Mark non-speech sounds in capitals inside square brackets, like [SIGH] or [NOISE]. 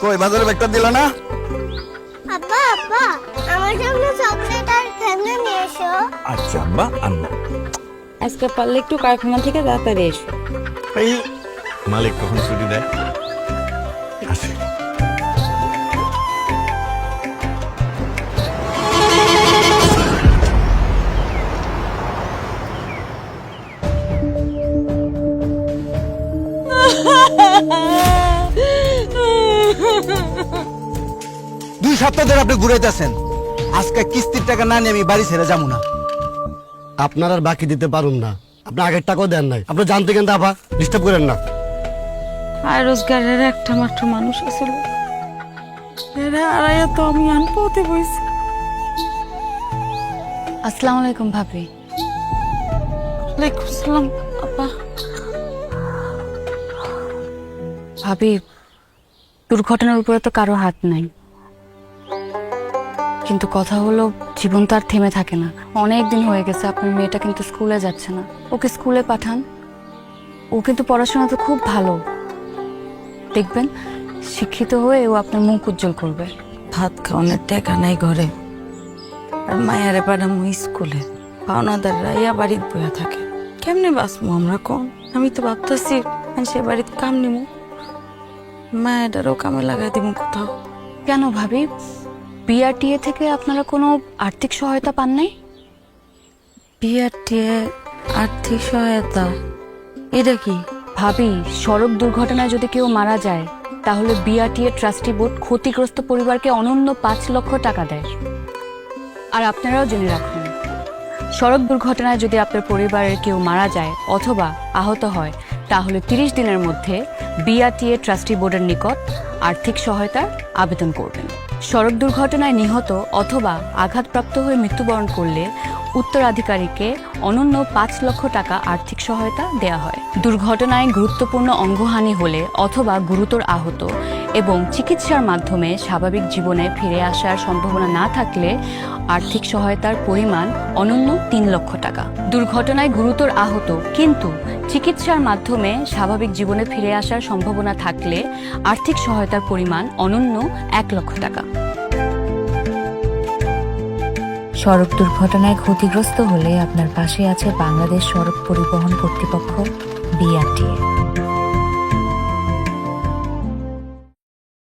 কই বাজারে ব্যাগটা দিল না? আব্বা আব্বা আমার জন্য চকলেট আর খেলনা নিয়ে এসো। আচ্ছা আব্বা আম্মা। আজকে পারলে একটু কারখানা থেকে তাড়াতাড়ি এসো। এই মালিক কখন ছুটি দেয়? আসে। [LAUGHS] দুই সপ্তাহ ধরে আপনি ঘুরাইতেছেন। আজকে কিস্তির টাকা না নিয়ে আমি বাড়ি ছেড়ে যাব না। আপনার আর বাকি দিতে পারুন না। আপনি আগের টাকাও দেন নাই। আপনি জানতে কেন আপা ডিস্টার্ব করেন না। আর রোজগারের একটা মাত্র মানুষ আসল এরা আড়াইয়া তো আমি আনপথে বইছি। আসসালামু আলাইকুম ভাবি। ওয়ালাইকুম সালাম আপা। ভাবি দুর্ঘটনার উপরে তো কারও হাত নাই। কিন্তু কথা হলো, জীবন তো আর থেমে থাকে না। অনেক দিন হয়ে গেছে, আপনার মেয়েটা কিন্তু স্কুলে যাচ্ছে না। ওকে স্কুলে পাঠান। ও কিন্তু পড়াশোনা তো খুব ভালো। দেখবেন, শিক্ষিত হয়ে ও আপনার মুখ উজ্জ্বল করবে। ভাত খাওয়ানোর টাকা নাই ঘরে। আর মায়ারে পাঠামো স্কুলে। পাওনাদাররা ইয়া বাড়িতে বয়া থাকে। কেমনে বাঁচবো আমরা কম? আমি তো ভাবতেছি সে বাড়িতে কাম নিমু। মায়াটারও কামে লাগাই দিব কোথাও। কেন ভাবি? বিআরটিএ থেকে আপনারা কোনো আর্থিক সহায়তা পান নাই? বিআরটিএ আর্থিক সহায়তা? এটা কি? ভাবি সড়ক দুর্ঘটনায় যদি কেউ মারা যায় তাহলে বিআরটিএ ট্রাস্টি বোর্ড ক্ষতিগ্রস্ত পরিবারকে অনন্য পাঁচ লক্ষ টাকা দেয়। আর আপনারাও জেনে রাখুন সড়ক দুর্ঘটনায় যদি আপনার পরিবারের কেউ মারা যায় অথবা আহত হয় তাহলে তিরিশ দিনের মধ্যে বিআরটিএ ট্রাস্টি বোর্ডের নিকট আর্থিক সহায়তার আবেদন করবেন। সড়ক দুর্ঘটনায় নিহত অথবা আঘাতপ্রাপ্ত হয়ে মৃত্যুবরণ করলে উত্তরাধিকারীকে অনন্য পাঁচ লক্ষ টাকা আর্থিক সহায়তা দেয়া হয়। দুর্ঘটনায় গুরুত্বপূর্ণ অঙ্গহানি হলে অথবা গুরুতর আহত এবং চিকিৎসার মাধ্যমে স্বাভাবিক জীবনে ফিরে আসার সম্ভাবনা না থাকলে আর্থিক সহায়তার পরিমাণ অনন্য তিন লক্ষ টাকা। দুর্ঘটনায় গুরুতর আহত, কিন্তু চিকিৎসার মাধ্যমে স্বাভাবিক জীবনে ফিরে আসার সম্ভাবনা থাকলে আর্থিক সহায়তার পরিমাণ অনন্য এক লক্ষ টাকা। সড়ক দুর্ঘটনায় ক্ষতিগ্রস্ত হলে আপনার পাশে আছে বাংলাদেশ সড়ক পরিবহন কর্তৃপক্ষ, বিআরটিএ।